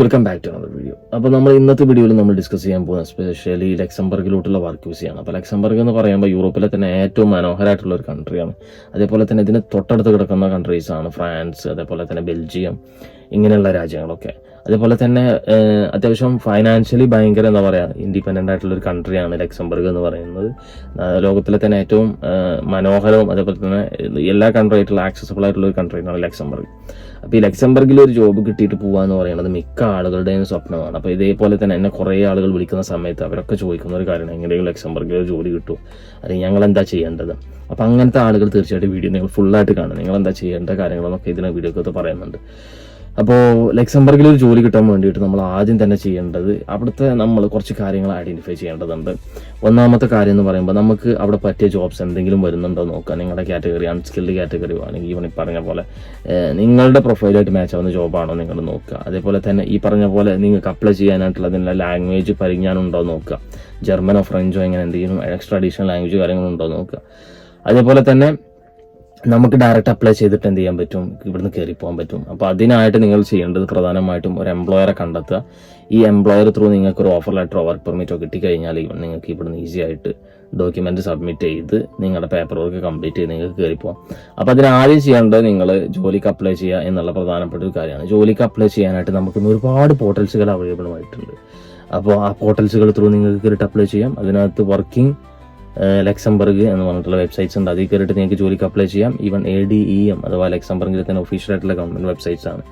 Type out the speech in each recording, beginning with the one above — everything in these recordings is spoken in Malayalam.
Welcome back to our video അപ്പോൾ നമ്മൾ ഇന്നത്തെ വീഡിയോയിൽ നമ്മൾ ഡിസ്കസ് ചെയ്യാൻ പോകുന്നത് സ്പെഷ്യലി ലക്സംബർഗിലോട്ടുള്ള വർക്ക് വിസയാണ് അപ്പോൾ ലക്സംബർഗ് എന്ന് പറയുമ്പോൾ യൂറോപ്പിലെ തന്നെ ഏറ്റവും മനോഹരമായിട്ടുള്ള ഒരു കൺട്രിയാണ് അതേപോലെ തന്നെ ഇതിന് തൊട്ടടുത്ത് കിടക്കുന്ന കൺട്രീസാണ് ഫ്രാൻസ് അതേപോലെ തന്നെ ബെൽജിയം ഇങ്ങനെയുള്ള രാജ്യങ്ങളൊക്കെ. അതേപോലെ തന്നെ അത്യാവശ്യം ഫൈനാൻഷ്യലി ഭയങ്കര എന്താ പറയുക ഇൻഡിപെൻഡന്റ് ആയിട്ടുള്ള ഒരു കൺട്രിയാണ് ലക്സംബർഗ് എന്ന് പറയുന്നത്. ലോകത്തിലെ തന്നെ ഏറ്റവും മനോഹരവും അതേപോലെ തന്നെ എല്ലാ കൺട്രി ആയിട്ടുള്ള ആക്സസബിൾ ആയിട്ടുള്ള ഒരു കൺട്രിയാണ് ലക്സംബർഗ്. അപ്പോൾ ഈ ലക്സംബർഗിൽ ഒരു ജോബ് കിട്ടിയിട്ട് പോകുക എന്ന് പറയുന്നത് മിക്ക ആളുകളുടെയും സ്വപ്നമാണ്. അപ്പോൾ ഇതേപോലെ തന്നെ എന്നെ കുറേ ആളുകൾ വിളിക്കുന്ന സമയത്ത് അവരൊക്കെ ചോദിക്കുന്ന ഒരു കാര്യമാണ്. എങ്ങനെയെങ്കിലും ലക്സംബർഗിൽ ജോലി കിട്ടും അല്ലെങ്കിൽ ഞങ്ങൾ എന്താ ചെയ്യേണ്ടത്? അപ്പോൾ അങ്ങനത്തെ ആളുകൾ തീർച്ചയായിട്ടും വീഡിയോ നിങ്ങൾ ഫുള്ളായിട്ട് കാണും. നിങ്ങൾ എന്താ ചെയ്യേണ്ട കാര്യങ്ങളെന്നൊക്കെ ഇതിനെ വീഡിയോക്കകത്ത് പറയുന്നുണ്ട്. അപ്പോൾ ലക്സംബർഗിൽ ഒരു ജോലി കിട്ടാൻ വേണ്ടിയിട്ട് നമ്മൾ ആദ്യം തന്നെ ചെയ്യേണ്ടത് അവിടുത്തെ നമ്മൾ കുറച്ച് കാര്യങ്ങൾ ഐഡന്റിഫൈ ചെയ്യേണ്ടതുണ്ട്. ഒന്നാമത്തെ കാര്യം എന്ന് പറയുമ്പോൾ നമുക്ക് അവിടെ പറ്റിയ ജോബ്സ് എന്തെങ്കിലും വരുന്നുണ്ടോ നോക്കുക. നിങ്ങളുടെ കാറ്റഗറി അൺസ്കിൽഡ് കാറ്റഗറി ആണെങ്കിൽ ഈവൺ ഈ പറഞ്ഞ പോലെ നിങ്ങളുടെ പ്രൊഫൈലായിട്ട് മാച്ച് ആവുന്ന ജോബാണോ നിങ്ങൾ നോക്കുക. അതേപോലെ തന്നെ ഈ പറഞ്ഞ പോലെ നിങ്ങൾക്ക് അപ്ലൈ ചെയ്യാനായിട്ടുള്ള അതിനുള്ള ലാംഗ്വേജ് പരിജ്ഞാനം ഉണ്ടോ നോക്കുക. ജർമ്മനോ ഫ്രഞ്ചോ ഇങ്ങനെ എന്തെങ്കിലും എക്സ്ട്രാ അഡീഷണൽ ലാംഗ്വേജ് കാര്യങ്ങളുണ്ടോ നോക്കുക. അതേപോലെ തന്നെ നമുക്ക് ഡയറക്റ്റ് അപ്ലൈ ചെയ്തിട്ട് എന്ത് ചെയ്യാൻ പറ്റും? ഇവിടുന്ന് കയറി പോകാൻ പറ്റും. അപ്പോൾ അതിനായിട്ട് നിങ്ങൾ ചെയ്യേണ്ടത് പ്രധാനമായിട്ടും ഒരു എംപ്ലോയറെ കണ്ടെത്തുക. ഈ എംപ്ലോയർ ത്രൂ നിങ്ങൾക്ക് ഒരു ഓഫർ ലെറ്ററോ വർക്ക് പെർമിറ്റോ കിട്ടിക്കഴിഞ്ഞാൽ കഴിഞ്ഞാൽ നിങ്ങൾക്ക് ഇവിടുന്ന് ഈസി ആയിട്ട് ഡോക്യുമെന്റ് സബ്മിറ്റ് ചെയ്ത് നിങ്ങളുടെ പേപ്പർ വർക്ക് കംപ്ലീറ്റ് ചെയ്ത് നിങ്ങൾക്ക് കയറി പോകാം. അപ്പോൾ അതിന് ആദ്യം ചെയ്യേണ്ടത് നിങ്ങൾ ജോലിക്ക് അപ്ലൈ ചെയ്യുക എന്നുള്ള പ്രധാനപ്പെട്ട ഒരു കാര്യമാണ്. ജോലിക്ക് അപ്ലൈ ചെയ്യാനായിട്ട് നമുക്ക് ഒരുപാട് പോർട്ടൽസുകൾ അവൈലബിൾ ആയിട്ടുണ്ട്. അപ്പോൾ ആ പോർട്ടൽസുകൾ ത്രൂ നിങ്ങൾക്ക് കയറിയിട്ട് അപ്ലൈ ചെയ്യാം. അതിനകത്ത് വർക്കിംഗ് ലക്സംബർഗ് എന്ന് പറഞ്ഞിട്ടുള്ള വെബ്സൈറ്റ്സ് ഉണ്ട്. അതിൽ കയറിയിട്ട് നിങ്ങൾക്ക് ജോലിക്ക് അപ്ലൈ ചെയ്യാം. Even A D E M അഥവാ ലക്സംബർഗിൽ തന്നെ ഒഫീഷ്യൽ ആയിട്ടുള്ള ഗവൺമെന്റ് വെബ്സൈറ്റ്സ് ആണ്.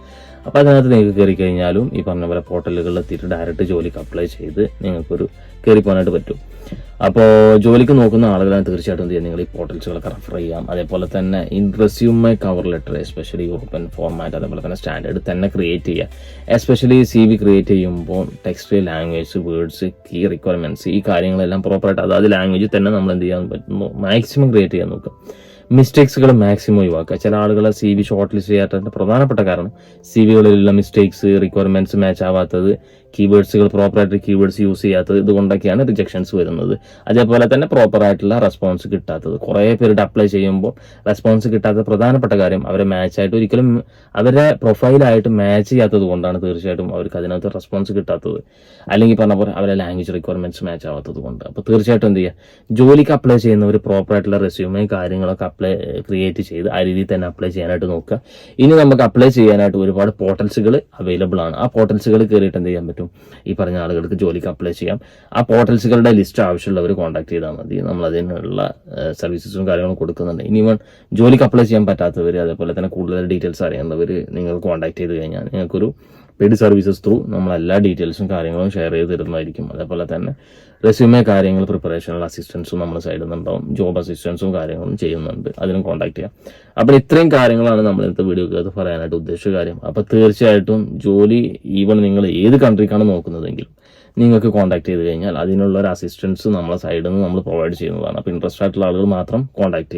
അപ്പോൾ അതിനകത്ത് നിങ്ങൾക്ക് കയറി കഴിഞ്ഞാലും ഈ പറഞ്ഞ പോലെ പോർട്ടലുകളിൽ എത്തിയിട്ട് ഡയറക്റ്റ് ജോലിക്ക് അപ്ലൈ ചെയ്ത് നിങ്ങൾക്കൊരു കയറി പോകാനായിട്ട് പറ്റും. അപ്പോൾ ജോലിക്ക് നോക്കുന്ന ആളുകളാണ് തീർച്ചയായിട്ടും നിങ്ങൾ ഈ പോർട്ടൽസുകളൊക്കെ റെഫർ ചെയ്യാം അതേപോലെ തന്നെ in cover letter especially open format അതേപോലെ തന്നെ സ്റ്റാൻഡേർഡ് തന്നെ ക്രിയേറ്റ് ചെയ്യുക. എസ്പെഷ്യലി സി വി ക്രിയേറ്റ് ചെയ്യുമ്പോൾ text language words key requirements ഈ കാര്യങ്ങളെല്ലാം പ്രോപ്പറായിട്ട് അതാത് ലാംഗ്വേജിൽ തന്നെ നമ്മൾ എന്ത് ചെയ്യാൻ പറ്റുന്നു മാക്സിമം ക്രിയേറ്റ് ചെയ്യാൻ നോക്കുക. മിസ്റ്റേക്സുകൾ മാക്സിമം ഒഴിവാക്കുക. ചില ആളുകളെ സി വി ഷോർട്ട് ലിസ്റ്റ് ചെയ്യാത്തതിന്റെ പ്രധാനപ്പെട്ട കാരണം സി വികളിലുള്ള മിസ്റ്റേക്സ് റിക്വയർമെന്റ്സ് മാച്ച് ആവാത്തത് കീവേഡ്സുകൾ പ്രോപ്പറായിട്ട് കീവേഡ്സ് യൂസ് ചെയ്യാത്തത് ഇതുകൊണ്ടൊക്കെയാണ് റിജക്ഷൻസ് വരുന്നത്. അതേപോലെ തന്നെ പ്രോപ്പർ ആയിട്ടുള്ള റെസ്പോൺസ് കിട്ടാത്തത്. കുറേ പേരുടെ അപ്ലൈ ചെയ്യുമ്പോൾ റെസ്പോൺസ് കിട്ടാത്ത പ്രധാനപ്പെട്ട കാര്യം അവരെ മാച്ച് ആയിട്ട് ഒരിക്കലും അവരെ പ്രൊഫൈലായിട്ട് മാച്ച് ചെയ്യാത്തത് കൊണ്ടാണ് തീർച്ചയായിട്ടും അവർക്ക് അതിനകത്ത് റെസ്പോൺസ് കിട്ടാത്തത്. അല്ലെങ്കിൽ പറഞ്ഞ പോലെ അവരെ ലാംഗ്വേജ് റിക്വയർമെന്റ്സ് മാച്ച് ആവാത്തത് കൊണ്ട്. അപ്പോൾ തീർച്ചയായിട്ടും എന്ത് ചെയ്യുക? ജോലിക്ക് അപ്ലൈ ചെയ്യുന്നവർ പ്രോപ്പർ ആയിട്ടുള്ള റെസ്യൂമേയും കാര്യങ്ങളൊക്കെ അപ്ലൈ ക്രിയേറ്റ് ചെയ്ത് ആ രീതിയിൽ തന്നെ അപ്ലൈ ചെയ്യാനായിട്ട് നോക്കുക. ഇനി നമുക്ക് അപ്ലൈ ചെയ്യാനായിട്ട് ഒരുപാട് പോർട്ടൽസുകൾ അവൈലബിൾ ആണ്. ആ പോർട്ടൽസുകൾ കയറിയിട്ട് എന്ത് ചെയ്യാൻ പറ്റും? ഈ പറഞ്ഞ ആളുകൾക്ക് ജോലിക്ക് അപ്ലൈ ചെയ്യാം. ആ പോർട്ടൽസുകളുടെ ലിസ്റ്റ് ആവശ്യമുള്ളവർ കോൺടാക്ട് ചെയ്താൽ മതി. നമ്മൾ അതിനുള്ള സർവീസസും കാര്യങ്ങളും കൊടുക്കുന്നുണ്ട്. ഇനി വൺ ജോലിക്ക് അപ്ലൈ ചെയ്യാൻ പറ്റാത്തവർ അതേപോലെ തന്നെ കൂടുതൽ ഡീറ്റെയിൽസ് അറിയാവുന്നവർ നിങ്ങൾ കോൺടാക്ട് ചെയ്ത് കഴിഞ്ഞാൽ നിങ്ങൾക്കൊരു പെയ്ഡ് സർവീസസ് ത്രൂ നമ്മൾ എല്ലാ ഡീറ്റെയിൽസും കാര്യങ്ങളും ഷെയർ ചെയ്ത് തരുന്നതായിരിക്കും. അതേപോലെ തന്നെ റെസ്യൂമേ കാര്യങ്ങൾ പ്രിപ്പറേഷനുള്ള അസിസ്റ്റൻസും നമ്മൾ സൈഡിൽ നിന്നുണ്ടാവും. ജോബ് അസിസ്റ്റൻസും കാര്യങ്ങളും ചെയ്യുന്നുണ്ട്. അതിനും കോൺടാക്ട് ചെയ്യാം. അപ്പോൾ ഇത്രയും കാര്യങ്ങളാണ് നമ്മൾ ഇന്നത്തെ വീഡിയോക്കകത്ത് പറയാനായിട്ട് ഉദ്ദേശിച്ച കാര്യം. അപ്പോൾ തീർച്ചയായിട്ടും ജോലി ഈവൻ നിങ്ങൾ ഏത് കൺട്രിക്കാണ് നോക്കുന്നതെങ്കിൽ നിങ്ങൾക്ക് കോൺടാക്ട് ചെയ്ത് കഴിഞ്ഞാൽ അതിനുള്ള ഒരു അസിസ്റ്റൻസ് നമ്മളെ സൈഡിൽ നിന്ന് നമ്മൾ പ്രൊവൈഡ് ചെയ്യുന്നതാണ്. അപ്പോൾ ഇൻട്രസ്റ്റ് ആയിട്ടുള്ള ആളുകൾ മാത്രം കോൺടാക്ട് ചെയ്യും.